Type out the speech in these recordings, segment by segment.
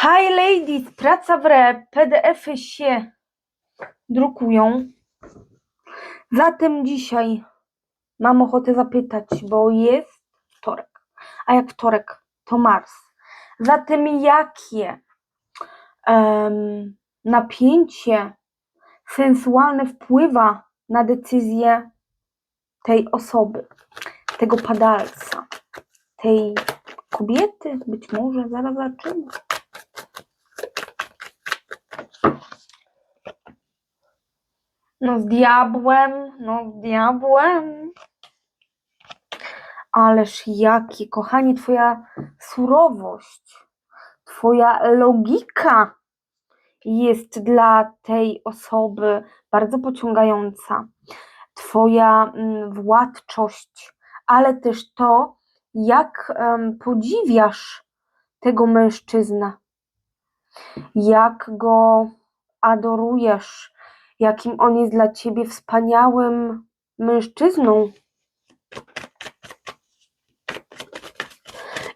Hi ladies, praca w re, PDFy się drukują. Zatem dzisiaj mam ochotę zapytać, bo jest wtorek. A jak wtorek, to Mars. Zatem jakie em, napięcie sensualne wpływa na decyzję tej osoby, tego padalca, tej kobiety? Być może, zaraz zobaczymy. No z diabłem, no z diabłem. Ależ jakie, kochanie, twoja surowość, twoja logika jest dla tej osoby bardzo pociągająca. Twoja mm, władczość, ale też to, jak podziwiasz tego mężczyznę, jak go adorujesz, jakim on jest dla ciebie wspaniałym mężczyzną.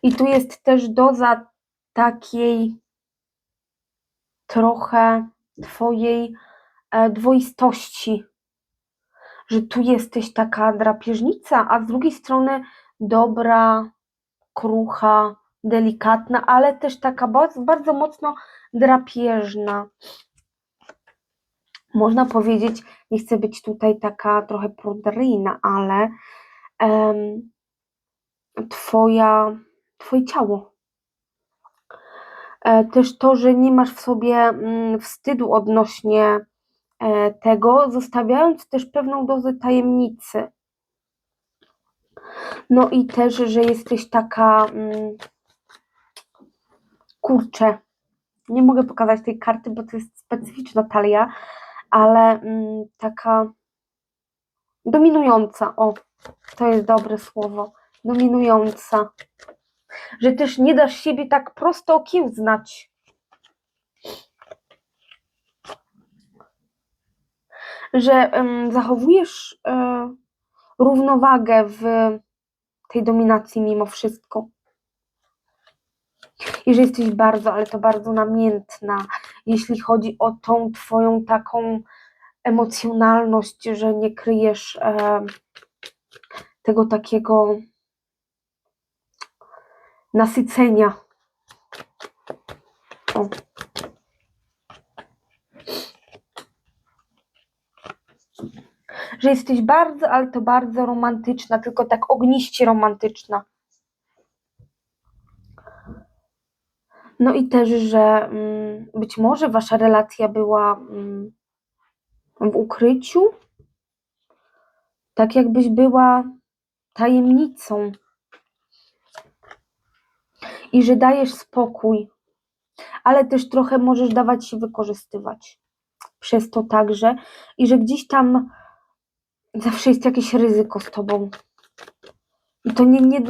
I tu jest też doza takiej trochę twojej e, dwoistości, że tu jesteś taka drapieżnica, a z drugiej strony dobra, krucha, delikatna, ale też taka bardzo, bardzo mocno drapieżna można powiedzieć, nie chcę być tutaj taka trochę pruderyjna, ale em, twoja, twoje ciało. E, też to, że nie masz w sobie mm, wstydu odnośnie e, tego, zostawiając też pewną dozę tajemnicy. No i też, że jesteś taka mm, kurczę. Nie mogę pokazać tej karty, bo to jest specyficzna talia, ale mm, taka dominująca, o, to jest dobre słowo, dominująca, że też nie dasz siebie tak prosto okiełznać. Że zachowujesz e, równowagę w tej dominacji mimo wszystko. I że jesteś bardzo, ale to bardzo namiętna, jeśli chodzi o tą twoją taką emocjonalność, że nie kryjesz e, tego takiego nasycenia. O. Że jesteś bardzo, ale to bardzo romantyczna, tylko tak ogniście romantyczna. No i też, że mm, być może wasza relacja była mm, w ukryciu, tak jakbyś była tajemnicą i że dajesz spokój, ale też trochę możesz dawać się wykorzystywać przez to także i że gdzieś tam zawsze jest jakieś ryzyko z tobą. I to nie, nie,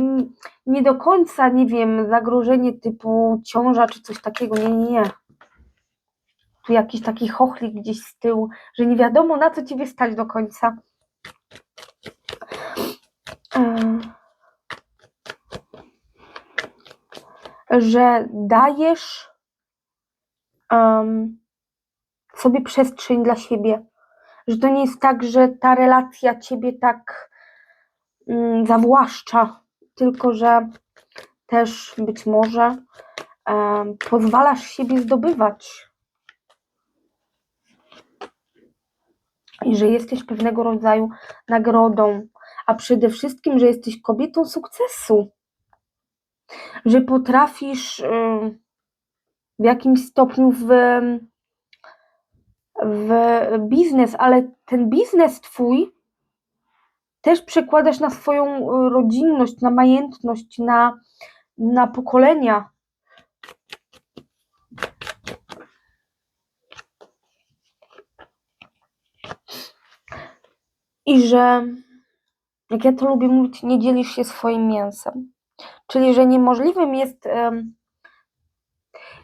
nie do końca, nie wiem, zagrożenie typu ciąża czy coś takiego. Nie, nie, nie. Tu jakiś taki chochlik gdzieś z tyłu, że nie wiadomo na co ciebie stać do końca. E, Że dajesz em, sobie przestrzeń dla siebie. Że to nie jest tak, że ta relacja ciebie tak mm, zawłaszcza, tylko że też być może em, pozwalasz siebie zdobywać. I że jesteś pewnego rodzaju nagrodą, a przede wszystkim, że jesteś kobietą sukcesu. Że potrafisz w jakimś stopniu w, w biznes, ale ten biznes twój też przekładasz na swoją y, rodzinność, na majętność, na, na pokolenia. I że, jak ja to lubię mówić, nie dzielisz się swoim mięsem. Czyli, że niemożliwym jest,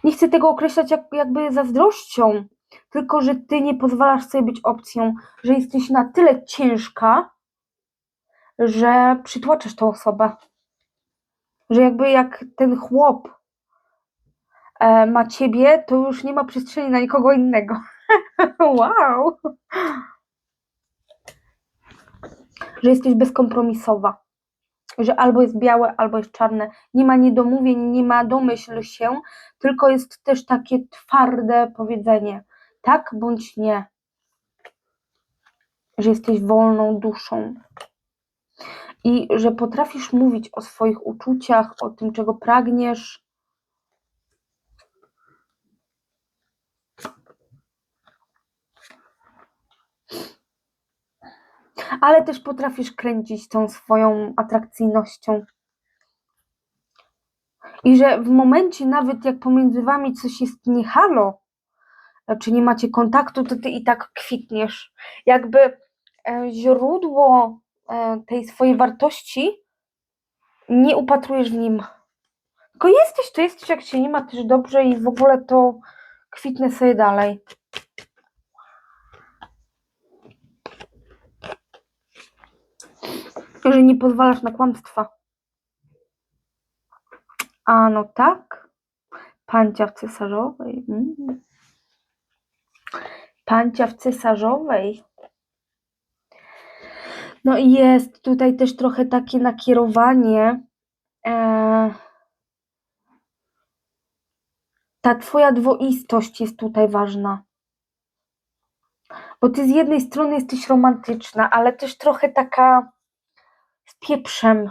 nie chcę tego określać jak, jakby zazdrością, tylko że ty nie pozwalasz sobie być opcją, że jesteś na tyle ciężka, że przytłaczasz tą osobę. Że jakby jak ten chłop e, ma ciebie, to już nie ma przestrzeni na nikogo innego. wow! Że jesteś bezkompromisowa. Że albo jest białe, albo jest czarne. Nie ma niedomówień, nie ma domyśl się, tylko jest też takie twarde powiedzenie. Tak bądź nie. Że jesteś wolną duszą. I że potrafisz mówić o swoich uczuciach, o tym, czego pragniesz. Ale też potrafisz kręcić tą swoją atrakcyjnością. I że w momencie nawet jak pomiędzy wami coś jest nie halo, czy nie macie kontaktu, to ty i tak kwitniesz. Jakby e, źródło e, tej swojej wartości nie upatrujesz w nim. Tylko jesteś, to jesteś, jak się nie ma też dobrze i w ogóle to kwitnę sobie dalej. Że nie pozwalasz na kłamstwa. A no tak. Pancia w cesarzowej. Mm. Pancia w cesarzowej. No i jest tutaj też trochę takie nakierowanie. E, ta twoja dwoistość jest tutaj ważna. Bo ty z jednej strony jesteś romantyczna, ale też trochę taka pieprzem.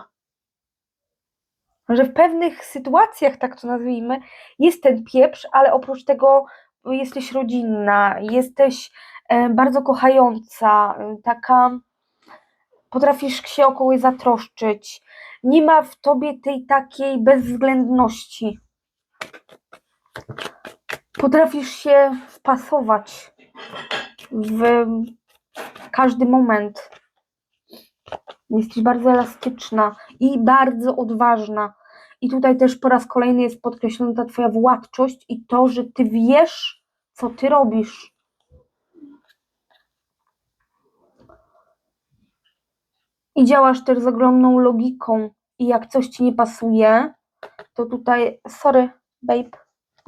Że w pewnych sytuacjach, tak to nazwijmy, jest ten pieprz, ale oprócz tego jesteś rodzinna, jesteś e, bardzo kochająca, e, taka potrafisz się o kogoś zatroszczyć. Nie ma w tobie tej takiej bezwzględności. Potrafisz się wpasować w każdy moment. Jesteś bardzo elastyczna i bardzo odważna. I tutaj też po raz kolejny jest podkreślona ta twoja władczość i to, że ty wiesz, co ty robisz. I działasz też z ogromną logiką. I jak coś ci nie pasuje, to tutaj, sorry, babe,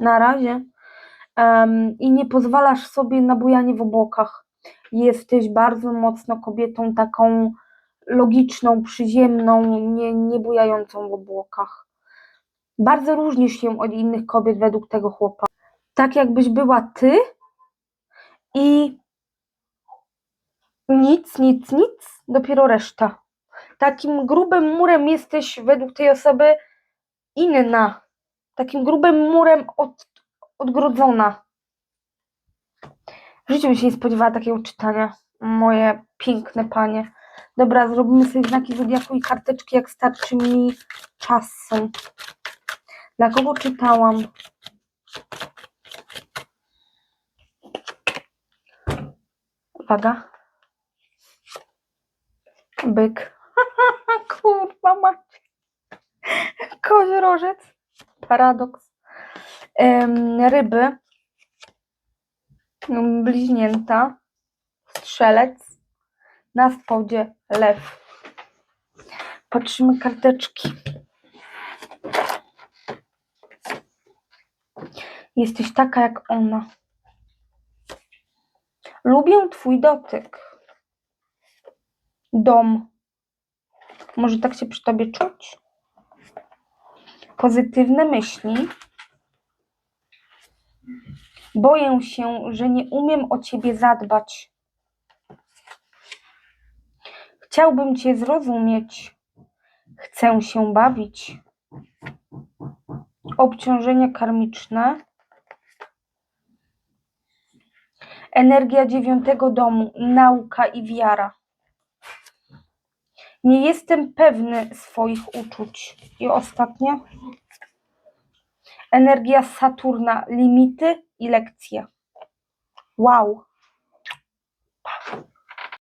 na razie. Um, I nie pozwalasz sobie na bujanie w obłokach. Jesteś bardzo mocno kobietą taką logiczną, przyziemną, nie, nie bujającą w obłokach. Bardzo różnisz się od innych kobiet według tego chłopa. Tak jakbyś była ty i nic, nic, nic, dopiero reszta. Takim grubym murem jesteś według tej osoby inna. Takim grubym murem od, odgrodzona. W życiu bym się nie spodziewała takiego czytania. Moje piękne panie. Dobra, zrobimy sobie znaki zodiaku i karteczki, jak starczy mi czasu. Dla kogo czytałam? Uwaga. Byk. Kurwa macie. Koziorożec. Paradoks. Em, ryby. Bliźnięta. Strzelec. Na spodzie lew. Patrzymy karteczki. Jesteś taka jak ona. Lubię twój dotyk. Dom. Może tak się przy tobie czuć? Pozytywne myśli. Boję się, że nie umiem o ciebie zadbać. Chciałbym cię zrozumieć. Chcę się bawić. Obciążenia karmiczne. Energia dziewiątego domu, nauka i wiara. Nie jestem pewny swoich uczuć. I ostatnie. Energia Saturna, limity i lekcje. Wow.